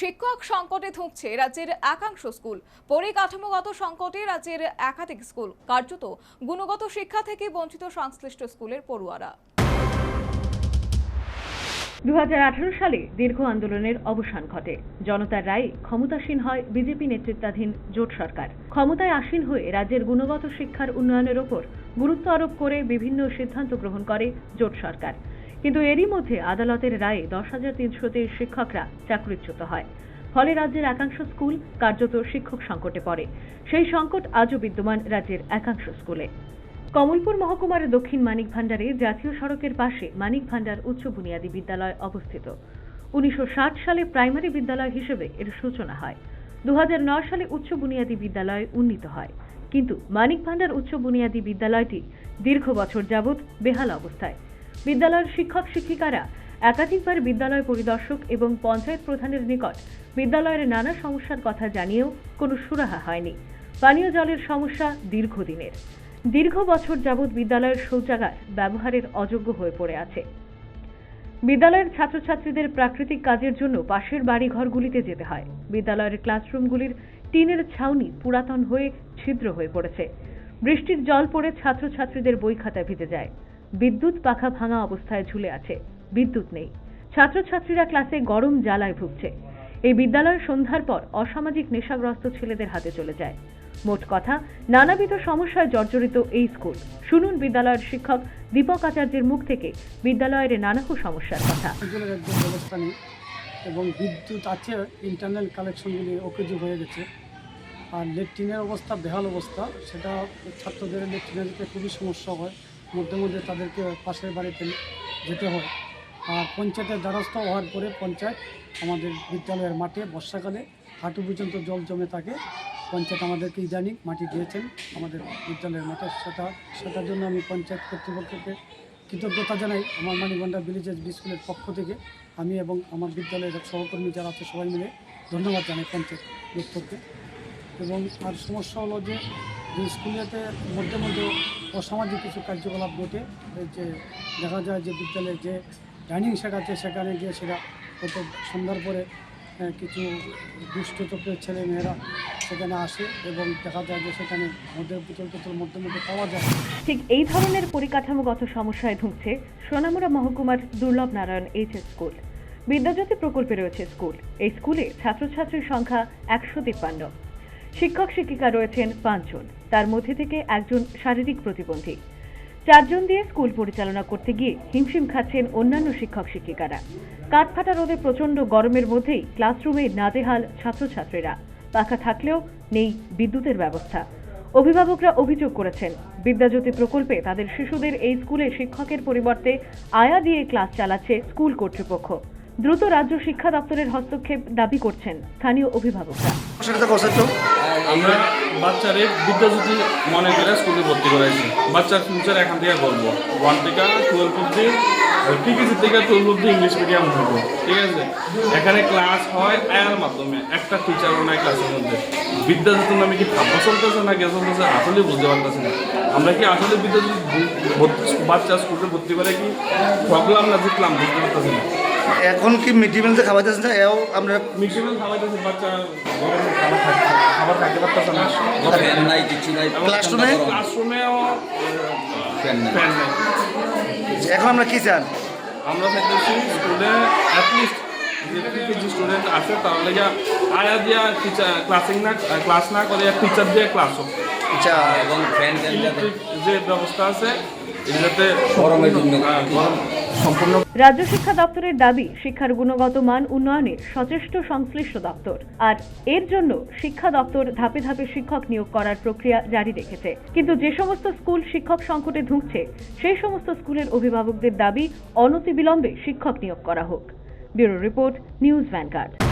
শিক্ষক সংকটে ধুঁকছে রাজ্যের একাংশ স্কুল। পরিকাঠামোগত সংকটে রাজ্যের একাধিক স্কুল, কার্যত গুণগত শিক্ষা থেকে বঞ্চিত সংশ্লিষ্ট স্কুলের পড়ুয়ারা। দু সালে দীর্ঘ আন্দোলনের অবসান ঘটে। জনতার রায়ে ক্ষমতাসীন হয় বিজেপি নেতৃত্বাধীন জোট সরকার। ক্ষমতায় আসীন হয়ে রাজ্যের গুণগত শিক্ষার উন্নয়নের ওপর গুরুত্ব আরোপ করে বিভিন্ন সিদ্ধান্ত গ্রহণ করে জোট সরকার। কিন্তু এরই মধ্যে আদালতের রায়ে দশ হাজার তিনশো তেইশ শিক্ষকরা চাকরিচ্যুত হয়। ফলে রাজ্যের একাংশ স্কুল কার্যত শিক্ষক সংকটে পড়ে। সেই সংকট আজও বিদ্যমান রাজ্যের একাংশ স্কুলে। কমলপুর মহকুমার দক্ষিণ মানিক ভান্ডারে জাতীয় সড়কের পাশে মানিক ভান্ডার উচ্চ বুনিয়াদী বিদ্যালয় অবস্থিত। উনিশশো ষাট সালে প্রাইমারি বিদ্যালয় হিসেবে এর সূচনা হয়। দু হাজার নয় সালে উচ্চ বুনিয়াদী বিদ্যালয় উন্নীত হয়। কিন্তু মানিক ভান্ডার উচ্চ বুনিয়াদী বিদ্যালয়টি দীর্ঘ বছর যাবৎ বেহাল অবস্থায়। বিদ্যালয়ের শিক্ষক শিক্ষিকারা, একাধিকবার বিদ্যালয় পরিদর্শক এবং পঞ্চায়েত প্রধানের নিকট বিদ্যালয়ের নানা সমস্যার কথা জানিয়েও কোনো সুরাহা হয়নি। পানীয় জলের সমস্যা দীর্ঘদিনের। দীর্ঘ বছর যাবৎ বিদ্যালয়ের শৌচাগার ব্যবহারের অযোগ্য হয়ে পড়ে আছে। বিদ্যালয়ের ছাত্রছাত্রীদের প্রাকৃতিক কাজের জন্য পাশের বাড়িঘরগুলিতে যেতে হয়। বিদ্যালয়ের ক্লাসরুমগুলির টিনের ছাউনি পুরাতন হয়ে ছিদ্র হয়ে পড়েছে। বৃষ্টির জল পড়ে ছাত্রছাত্রীদের বই খাতা ভিজে যায়। বিদ্যুৎ পাখা ভাঙা অবস্থায় ঝুলে আছে। বিদ্যুৎ নেই। ছাত্রছাত্রীরা ক্লাসে গরম জ্বালায় ভুগছে। এই বিদ্যালয় সন্ধ্যার পর অসামাজিক নেশাগ্রস্ত ছেলেদের হাতে চলে যায়। মোট কথা, নানাবিধ সমস্যায় জর্জরিত এই স্কুল। শুনুন বিদ্যালয়ের শিক্ষক দীপক আচার্যের মুখ থেকে বিদ্যালয়ের নানাহু সমস্যার কথা। এবং বিদ্যুৎ আছে ইন্টারনাল কালেকশনগুলি অকেজো হয়ে গেছে। আর লেট্রিনের অবস্থা, বেহাল অবস্থা, সেটা ছাত্রদের লেট্রিনে খুবই সমস্যা হয়। মধ্যে মধ্যে তাদেরকে পাশের বাড়িতে যেতে হয়। আর পঞ্চায়েতের দ্বারস্থ হওয়ার পরে পঞ্চায়েত আমাদের বিদ্যালয়ের মাঠে বর্ষাকালে হাঁটু পর্যন্ত জল জমে থাকে। পঞ্চায়েত আমাদেরকে ইদানিং মাটি দিয়েছেন। আমাদের বিদ্যালয়ের মাঠে সেটা, সেটার জন্য আমি পঞ্চায়েত কর্তৃপক্ষকে কৃতজ্ঞতা জানাই। আমার মানিগন্ডা ভিলেজের স্কুলের পক্ষ থেকে আমি এবং আমার বিদ্যালয়ের সহকর্মী যারা আছে সবাই মিলে ধন্যবাদ জানাই পঞ্চায়েত দপ্তরকে। এবং আর সমস্যা হলো যে যে স্কুলেতে মধ্যে মধ্যে অসামাজিক কিছু কার্যকলাপ ঘটে যে দেখা যায় যে বিদ্যালয়ে যে ডাইনিং শেখাচ্ছে সেখানে গিয়ে সেটা কত সন্ধ্যার পরে কিছু দুষ্ট চক্রের ছেলে মেয়েরা সেখানে আসে এবং দেখা যায় যে সেখানে মধ্যে টোতল মধ্যে মধ্যে পাওয়া যায়। ঠিক এই ধরনের পরিকাঠামোগত সমস্যায় ধুঁকছে সোনামুড়া মহকুমার দুর্লভ নারায়ণ এইচ স্কুল। বিদ্যাজ্যোতি প্রকল্পে রয়েছে স্কুল। এই স্কুলে ছাত্রছাত্রীর সংখ্যা একশো তিপ্পান্ন। শিক্ষক শিক্ষিকা রয়েছেন পাঁচজন। তার মধ্যে থেকে একজন শারীরিক প্রতিবন্ধী। চারজন দিয়ে স্কুল পরিচালনা করতে গিয়ে হিমশিম খাচ্ছেন অন্যান্য শিক্ষক শিক্ষিকারা। কাঠফাটা রোদে প্রচণ্ড গরমের মধ্যেই ক্লাসরুমে নাজেহাল ছাত্রছাত্রীরা। পাখা থাকলেও নেই বিদ্যুতের ব্যবস্থা। অভিভাবকরা অভিযোগ করেছেন, বিদ্যাজ্যোতি প্রকল্পে তাদের শিশুদের এই স্কুলে শিক্ষকের পরিবর্তে আয়া দিয়ে ক্লাস চালাচ্ছে স্কুল কর্তৃপক্ষ। দ্রুত রাজ্য শিক্ষা দপ্তরের হস্তক্ষেপ দাবি করছেন স্থানীয় অভিভাবকরা। আমরা বাচ্চারে বিদ্যাজ্যোতি মনে করে স্কুলে ভর্তি করাইছি। বাচ্চার ফিউচার এখান থেকে বলব। ওয়ান থেকে টুয়েলভ অব্দি টিকিসি থেকে টুয়েলভ অব্দি ইংলিশ মিডিয়াম হইব ঠিক আছে? এখানে ক্লাস হয় আয়ার মাধ্যমে, একটা টিচারও নাই ক্লাসের মধ্যে। বিদ্যাজ্যোতি নামে কি ভাবনা চলতেছে না কে চলতেছে? আসলে বুঝতে পারতেছি না। আমরা কি আসলে বিদ্যাজ্যোতি বাচ্চা স্কুলে ভর্তি করে কি প্রবলেম না জিতলাম? বুঝতে পারতেছি না। এখন কি মিড ডে মিলতে খাবার দিচ্ছেন না এও আমরা মিড ডে মিল খাওয়াইতেছে বাচ্চা গরমে খাবার খাইতে খাবার খাইতে পারতেছে না। ফ্যান নাই কিছু নাই ক্লাসরুমে? ক্লাসরুমেও ফ্যান নাই। ফ্যান নাই। এখন আমরা কি চান? আমরা চাইতেছি স্কুলে অ্যাটলিস্ট যে কিছু স্টুডেন্ট আছে তার লেগে আয়া দিয়া টিচার ক্লাসিং না ক্লাস না করে টিচার দিয়ে ক্লাস হোক। আচ্ছা। এবং ফ্যান যে ব্যবস্থা আছে গরমের জন্য। গরম রাজ্য শিক্ষা দপ্তরের দাবি, শিক্ষার গুণগত মান উন্নয়নে সচেষ্ট সংশ্লিষ্ট দপ্তর। আর এর জন্য শিক্ষা দপ্তর ধাপে ধাপে শিক্ষক নিয়োগ করার প্রক্রিয়া জারি রেখেছে। কিন্তু যে সমস্ত স্কুল শিক্ষক সংকটে ধুঁকছে, সেই সমস্ত স্কুলের অভিভাবকদের দাবি, অনতিবিলম্বে শিক্ষক নিয়োগ করা হোক। Bureau report, news vanguard.